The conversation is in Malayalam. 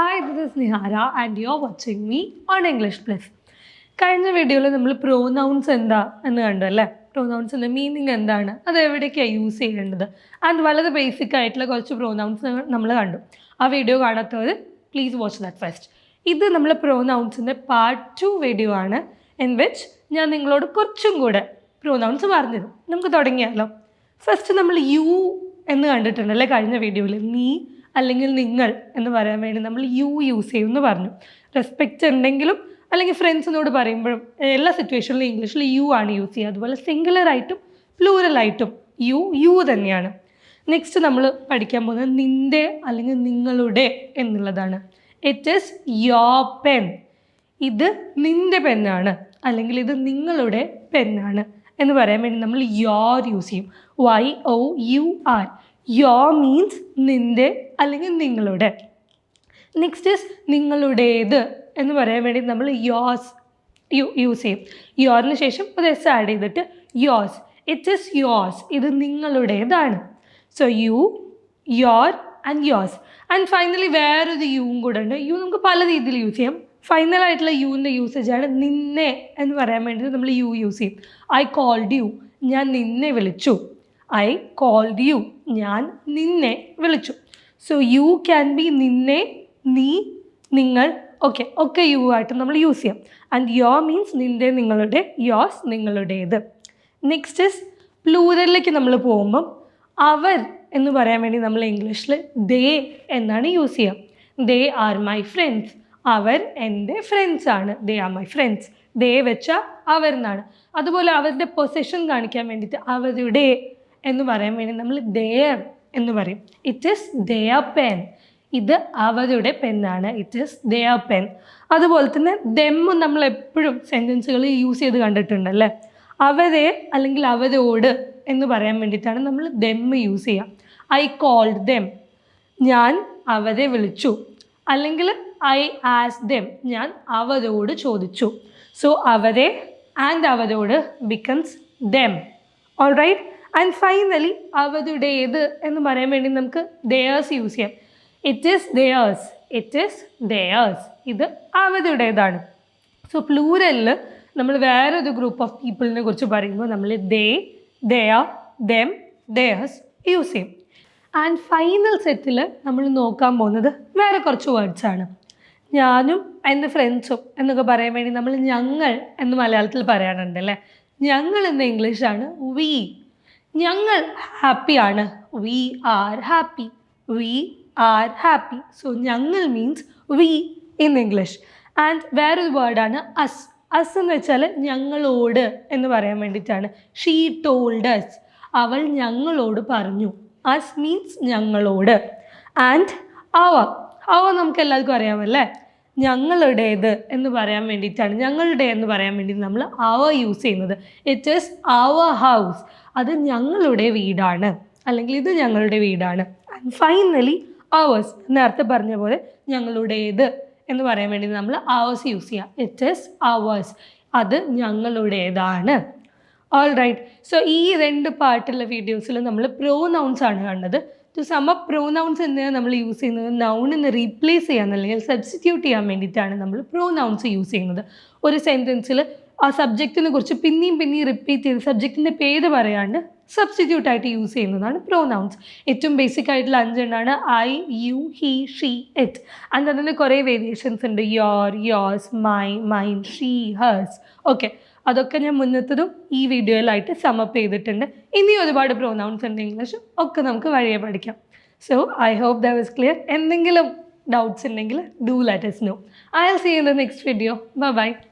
Hi this is Nihara and you are watching me on English plus കഴിഞ്ഞ വീഡിയോയിൽ നമ്മൾ പ്രോനൗൺസ് എന്താ എന്ന് കണ്ടു അല്ലേ പ്രോനൗൺസിന്റെ മീനിങ് എന്താണ്? അത് എവിടേക്കാണ് യൂസ് ചെയ്യേണ്ടത്? ആൻഡ് വളരെ ബേസിക് ആയിട്ടുള്ള കുറച്ച് പ്രോനൗൺസ് നമ്മൾ കണ്ടു. ആ വീഡിയോ കാണാത്തവർ പ്ലീസ് വാച്ച് ദാറ്റ് ഫസ്റ്റ് ഇത് നമ്മൾ പ്രോനൗൺസിന്റെ പാർട്ട് ടു വീഡിയോ ആണ് ഇൻ വിച്ച് ഞാൻ നിങ്ങളോട് കുറച്ചും കൂടെ പ്രോനൗൺസ് പറഞ്ഞുതരും. നമുക്ക് തുടങ്ങിയാലോ. ഫസ്റ്റ് നമ്മൾ യു എന്ന് കണ്ടിട്ടുണ്ടല്ലേ കഴിഞ്ഞ വീഡിയോയിൽ? നീ അല്ലെങ്കിൽ നിങ്ങൾ എന്ന് പറയാൻ വേണ്ടി നമ്മൾ യു യൂസ് ചെയ്യും എന്ന് പറഞ്ഞു. റെസ്പെക്റ്റ് ഉണ്ടെങ്കിലും അല്ലെങ്കിൽ ഫ്രണ്ട്സിനോട് പറയുമ്പോഴും എല്ലാ സിറ്റുവേഷനിലും ഇംഗ്ലീഷിൽ യു ആണ് യൂസ് ചെയ്യുക. അതുപോലെ സിംഗുലറായിട്ടും പ്ലൂറലായിട്ടും യു യു തന്നെയാണ്. നെക്സ്റ്റ് നമ്മൾ പഠിക്കാൻ പോകുന്നത് നിന്റെ അല്ലെങ്കിൽ നിങ്ങളുടെ എന്നുള്ളതാണ്. ഇറ്റ് ഈസ് യോ പെൻ ഇത് നിന്റെ പെന്നാണ് അല്ലെങ്കിൽ ഇത് നിങ്ങളുടെ പെന്നാണ് എന്ന് പറയാൻ വേണ്ടി നമ്മൾ യോർ യൂസ് ചെയ്യും. Y O U R your means നിന്റെ അല്ലെങ്കിൽ നിങ്ങളുടെ. നെക്സ്റ്റ് ഇസ് നിങ്ങളുടേത് എന്ന് പറയാൻ വേണ്ടി നമ്മൾ യോസ് യു യൂസ് ചെയ്യും. യോറിന് ശേഷം ഒരു എസ് ആഡ് ചെയ്തിട്ട് യോസ് ഇറ്റ് ഇസ് യോസ് ഇത് നിങ്ങളുടേതാണ്. So you your and yours and finally വേറൊരു യുവും കൂടെ ഉണ്ട്. യു നമുക്ക് പല രീതിയിൽ യൂസ് ചെയ്യാം. ഫൈനൽ ആയിട്ടുള്ള യുവിന്റെ ആണ് നിന്നെ എന്ന് പറയാൻ വേണ്ടി നമ്മൾ യു യൂസ് ചെയ്യും. ഐ കോൾഡ് യു ഞാൻ നിന്നെ വിളിച്ചു. ഐ കോൾഡ് യു ഞാൻ നിന്നെ വിളിച്ചു. സോ യു ക്യാൻ ബി നിന്നെ നീ നിങ്ങൾ ഓക്കെ ഒക്കെ യു ആയിട്ട് നമ്മൾ യൂസ് ചെയ്യാം. ആൻഡ് യോ മീൻസ് നിന്റെ നിങ്ങളുടെ യോസ് നിങ്ങളുടേത്. നെക്സ്റ്റ് ഇസ് പ്ലൂരലിലേക്ക് നമ്മൾ പോകുമ്പം അവർ എന്ന് പറയാൻ വേണ്ടി നമ്മൾ ഇംഗ്ലീഷിൽ ദേ എന്നാണ് യൂസ് ചെയ്യുക ദേ ആർ മൈ ഫ്രണ്ട്സ് അവർ എന്റെ ഫ്രണ്ട്സ് ആണ്. They are my friends they വെച്ച അവർ എന്നാണ്. അതുപോലെ അവരുടെ പൊസിഷൻ കാണിക്കാൻ വേണ്ടിയിട്ട് അവരുടെ എന്ന് പറയാൻ വേണ്ടി നമ്മൾ ദയർ എന്ന് പറയും. ഇറ്റ് ഈസ് ദയർ പെൻ ഇത് അവരുടെ പെന്നാണ് ഇറ്റ് ഈസ് ദയർ പെൻ അതുപോലെ തന്നെ ദെമ്മും നമ്മൾ എപ്പോഴും സെന്റൻസുകൾ യൂസ് ചെയ്ത് കണ്ടിട്ടുണ്ടല്ലേ അവരെ അല്ലെങ്കിൽ അവരോട് എന്ന് പറയാൻ വേണ്ടിയിട്ടാണ് നമ്മൾ ദെമ്മ് യൂസ് ചെയ്യുക. ഐ കോൾഡ് ദെം ഞാൻ അവരെ വിളിച്ചു. അല്ലെങ്കിൽ ഐ ആസ് ദം ഞാൻ അവരോട് ചോദിച്ചു. സോ അവരെ ആൻഡ് അവരോട് becomes them all right and finally അവരുടേത് എന്ന് പറയാൻ വേണ്ടി നമുക്ക് ദയേഴ്സ് യൂസ് ചെയ്യാം. It is theirs it is theirs ഇത് അവരുടേതാണ്. സോ പ്ലൂരലിൽ നമ്മൾ വേറൊരു ഗ്രൂപ്പ് ഓഫ് പീപ്പിളിനെ കുറിച്ച് പറയുമ്പോൾ നമ്മൾ they their them theirs use ചെയ്യും. ആൻഡ് ഫൈനൽ സെറ്റിൽ നമ്മൾ നോക്കാൻ പോകുന്നത് വേറെ കുറച്ച് വേർഡ്സ് ആണ്. ഞാനും എന്റെ ഫ്രണ്ട്സും എന്നൊക്കെ പറയാൻ വേണ്ടി നമ്മൾ ഞങ്ങൾ എന്ന് മലയാളത്തിൽ പറയാറുണ്ട് അല്ലേ? ഞങ്ങൾ എന്ന ഇംഗ്ലീഷാണ് വി ഞങ്ങൾ ഹാപ്പിയാണ് we are happy we are happy so ഞങ്ങൾ means we in English and വേറൊരു വേർഡാണ് അസ് അസ് എന്ന് വെച്ചാൽ ഞങ്ങളോട് എന്ന് പറയാൻ വേണ്ടിയിട്ടാണ്. ഷീ ടോൾഡ് അസ് അവൾ ഞങ്ങളോട് പറഞ്ഞു. അസ് മീൻസ് ഞങ്ങളോട്. ആൻഡ് അവ അവ നമുക്ക് എല്ലാവർക്കും അറിയാമല്ലേ? ഞങ്ങളുടേത് എന്ന് പറയാൻ വേണ്ടിയിട്ടാണ്. ഞങ്ങളുടെ എന്ന് പറയാൻ വേണ്ടി നമ്മൾ അവ യൂസ് ചെയ്യുന്നത്. ഇറ്റ് ഈസ് അവർ ഹൗസ് അത് ഞങ്ങളുടെ വീടാണ്. അല്ലെങ്കിൽ ഇത് ഞങ്ങളുടെ വീടാണ്. ആൻഡ് ഫൈനലി അവേഴ്സ് നേരത്തെ പറഞ്ഞ പോലെ ഞങ്ങളുടേത് എന്ന് പറയാൻ വേണ്ടി നമ്മൾ അവേഴ്സ് യൂസ് ചെയ്യാം. ഇറ്റ് ഈസ് അവേഴ്സ് അത് ഞങ്ങളുടേതാണ്. ഓൾ റൈറ്റ് സോ ഈ രണ്ട് പാർട്ടുള്ള വീഡിയോസിൽ നമ്മൾ പ്രോ നൗൺസ് ആണ് കണ്ടത് ടു സം അപ്പ് പ്രോനൗൺസ് എന്തിനാണ് നമ്മൾ യൂസ് ചെയ്യുന്നത് നൗണിന് റീപ്ലേസ് ചെയ്യാൻ അല്ലെങ്കിൽ സബ്സ്റ്റിറ്റ്യൂട്ട് ചെയ്യാൻ വേണ്ടിയിട്ടാണ് നമ്മൾ പ്രോനൗൺസ് യൂസ് ചെയ്യുന്നത്. ഒരു സെന്റൻസിൽ ആ സബ്ജക്റ്റിനെ കുറിച്ച് പിന്നെയും പിന്നെയും റിപ്പീറ്റ് ചെയ്ത് സബ്ജക്റ്റിന്റെ പേര് പറയാണ്ട് സബ്സ്റ്റിറ്റ്യൂട്ട് ആയിട്ട് യൂസ് ചെയ്യുന്നതാണ് പ്രോനൗൺസ് ഏറ്റവും ബേസിക് ആയിട്ടുള്ള അഞ്ചെണ്ണാണ് I you he she it അതിന്റെ തന്നെ കുറേ വേരിയേഷൻസ് ഉണ്ട്. Your yours my mine she hers okay അതൊക്കെ ഞാൻ മുന്നത്തതും ഈ വീഡിയോയിലായിട്ട് സമപ്പ് ചെയ്തിട്ടുണ്ട്. ഇനി ഒരുപാട് പ്രോനൗൺസ് ഉണ്ട് ഇംഗ്ലീഷ് ഒക്കെ നമുക്ക് വഴിയെ പഠിക്കാം. So I hope the was clear എന്തെങ്കിലും ഡൗട്ട്സ് ഉണ്ടെങ്കിൽ do let us know I'll see in the next video bye bye.